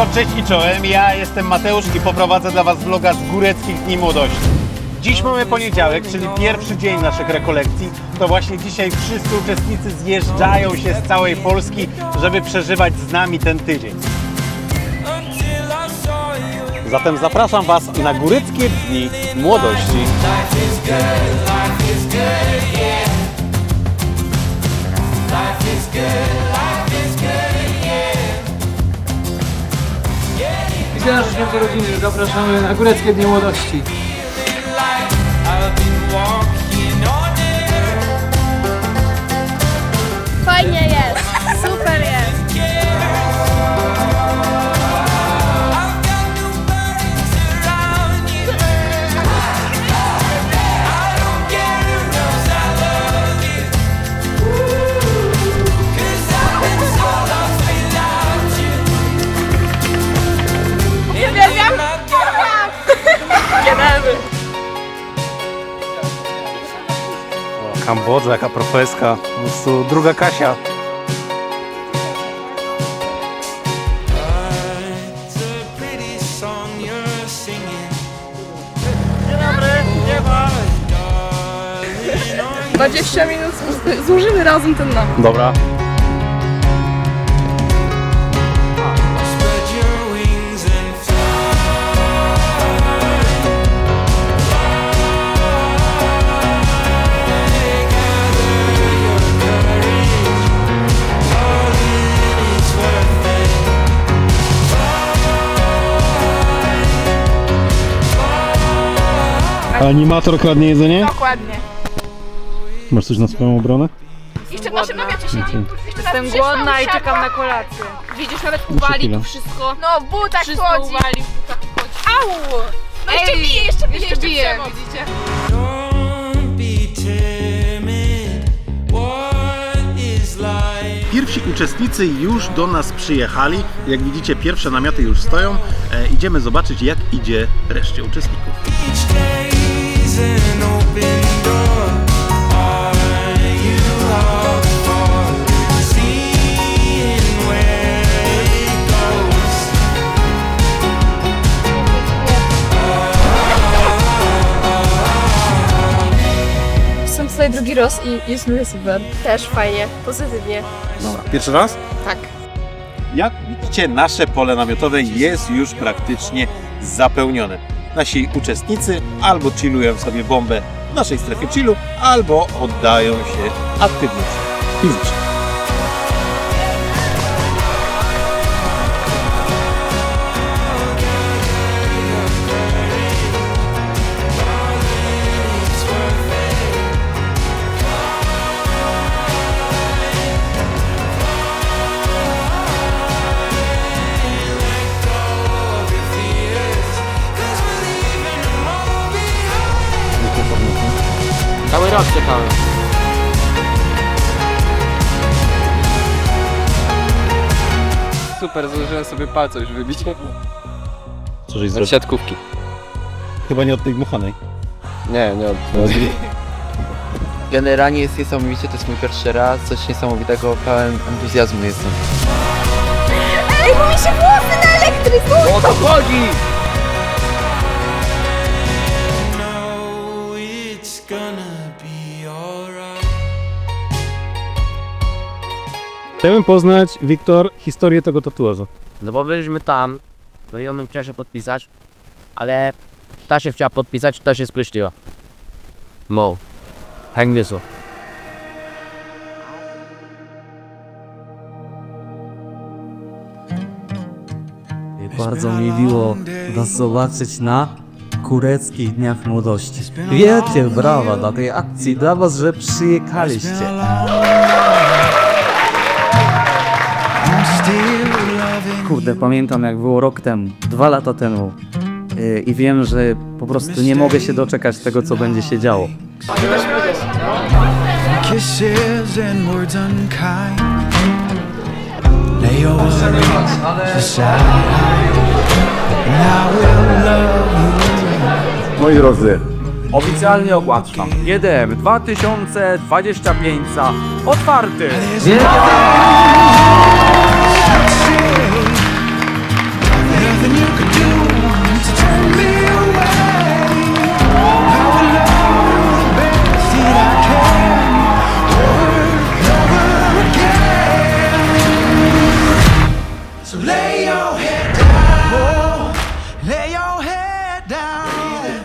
Siemanko, cześć i czołem. Ja jestem Mateusz i poprowadzę dla Was vloga z Góreckich Dni Młodości. Dziś mamy poniedziałek, czyli pierwszy dzień naszych rekolekcji. To właśnie dzisiaj wszyscy uczestnicy zjeżdżają się z całej Polski, żeby przeżywać z nami ten tydzień. Zatem zapraszam Was na Góreckie Dni Młodości. Gdzie nasze rodziny? Zapraszamy na Góreckie Dni Młodości. Fajnie jest, Kambodża, jaka profeska. Po prostu druga Kasia. It's a pretty song you're singing. 20 minut złożymy razem ten nam. Dobra. Animator kradnie jedzenie? Dokładnie. Masz coś na swoją obronę? Jeszcze w naszym nawiacie siedzi. Jeszcze Jestem głodna i czekam na kolację. Widzisz, nawet uwali tu wszystko. No, w butach Wszystko chodzi. uwali w butach chodzi. Au! No jeszcze Ej, bije, jeszcze bije, jeszcze bije, przemoc. widzicie? Don't be timid. What is life? Pierwsi uczestnicy już do nas przyjechali. Jak widzicie, pierwsze namioty już stoją. E, idziemy zobaczyć, jak idzie reszcie uczestników. Each Jestem tutaj drugi raz i jest mi super. Też fajnie, pozytywnie. Dobra, pierwszy raz? Tak. Jak widzicie, nasze pole namiotowe jest już praktycznie zapełnione. Nasi uczestnicy albo chillują sobie bombę w naszej strefie chillu, albo oddają się aktywności fizycznej. Super, zdążyłem sobie palce już wybić. Co żeś Od zrobił? siatkówki. Chyba nie od tej dmuchanej. Nie, nie od... Generalnie jest niesamowicie, to jest mój pierwszy raz, coś niesamowitego, pełen entuzjazmu jestem. Ej, bo mi się włosy naelektryzują! O to chodzi! Chciałbym poznać, Wiktor, historię tego tatuażu. No bo byliśmy tam, no i on chciał się podpisać, ale ta się chciała podpisać, ta się skreśliła. Mo. Hang this up. Bardzo mi miło Was zobaczyć na Kureckich Dniach Młodości. Wielkie brawa dla tej akcji, dla Was, że przyjechaliście. Kurde, pamiętam jak było rok temu, dwa lata temu. Yy, I wiem, że po prostu nie mogę się doczekać tego, co będzie się działo. Kisses and words unkind. Lay your. Moi drodzy, oficjalnie ogłaszam. Jeden 2025 za otwarty.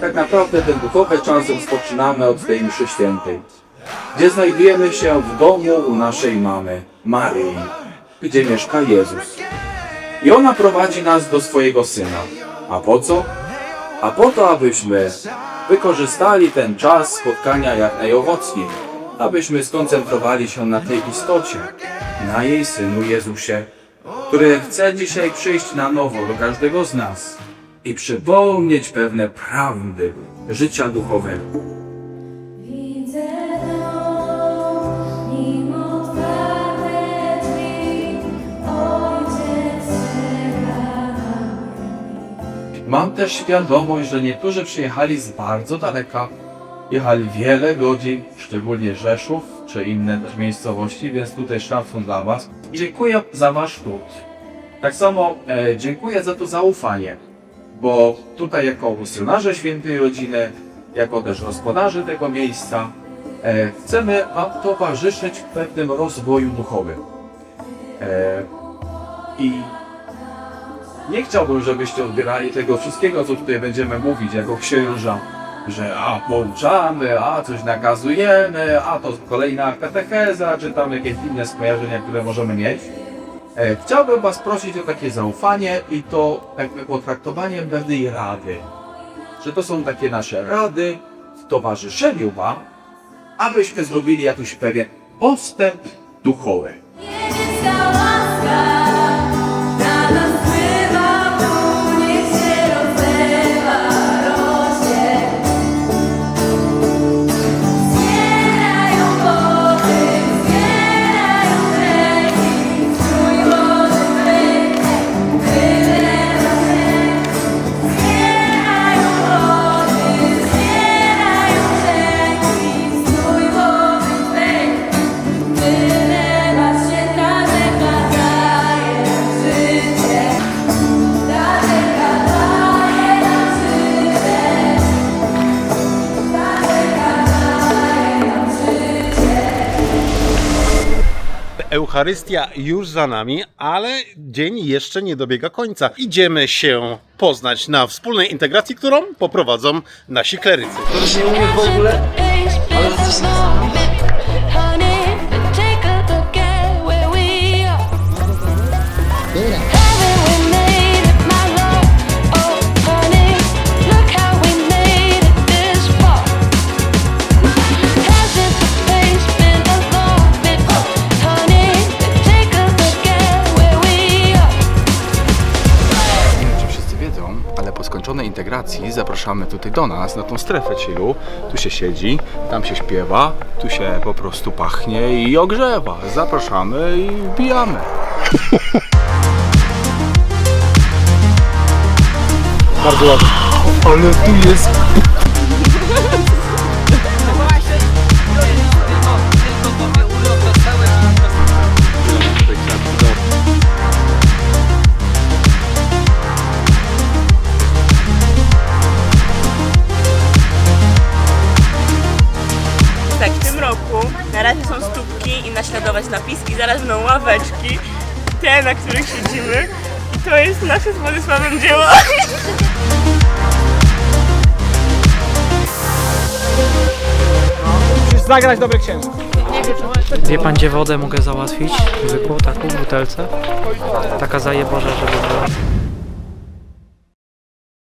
Tak naprawdę ten duchowy czas rozpoczynamy od tej mszy świętej, gdzie znajdujemy się w domu u naszej mamy, Maryi, gdzie mieszka Jezus. I ona prowadzi nas do swojego Syna. A po co? A po to, abyśmy wykorzystali ten czas spotkania jak najowocniej, abyśmy skoncentrowali się na tej istocie, na jej Synu Jezusie, który chce dzisiaj przyjść na nowo do każdego z nas i przypomnieć pewne prawdy życia duchowego. Mam też świadomość, że niektórzy przyjechali z bardzo daleka. Jechali wiele godzin, szczególnie Rzeszów czy inne też miejscowości, więc tutaj szacun dla Was. Dziękuję za Wasz trud. Tak samo e, dziękuję za to zaufanie, bo tutaj jako misjonarze świętej rodziny, jako też gospodarze tego miejsca, e, chcemy Wam towarzyszyć w pewnym rozwoju duchowym. E, I nie chciałbym, żebyście odbierali tego wszystkiego, co tutaj będziemy mówić jako księża, że a pouczamy, a coś nakazujemy, a to kolejna katecheza, czy tam jakieś inne skojarzenia, które możemy mieć. E, chciałbym Was prosić o takie zaufanie i to jakby potraktowanie pewnej rady. Że to są takie nasze rady w towarzyszeniu Wam, abyśmy zrobili jakiś pewien postęp duchowy. Eucharystia już za nami, ale dzień jeszcze nie dobiega końca. Idziemy się poznać na wspólnej integracji, którą poprowadzą nasi klerycy. Nie zapraszamy tutaj do nas, na tą strefę chillu. Tu się siedzi, tam się śpiewa, tu się po prostu pachnie i ogrzewa. Zapraszamy i wbijamy. Bardzo ładnie. Ale tu jest zaraz będą ławeczki, te na których siedzimy. I to jest nasze z Władysławem dzieło. Zagrać dobry księżyc. Wie pan, gdzie wodę mogę załatwić? Zwykłą, taką w butelce? Taka zajeboża, żeby była.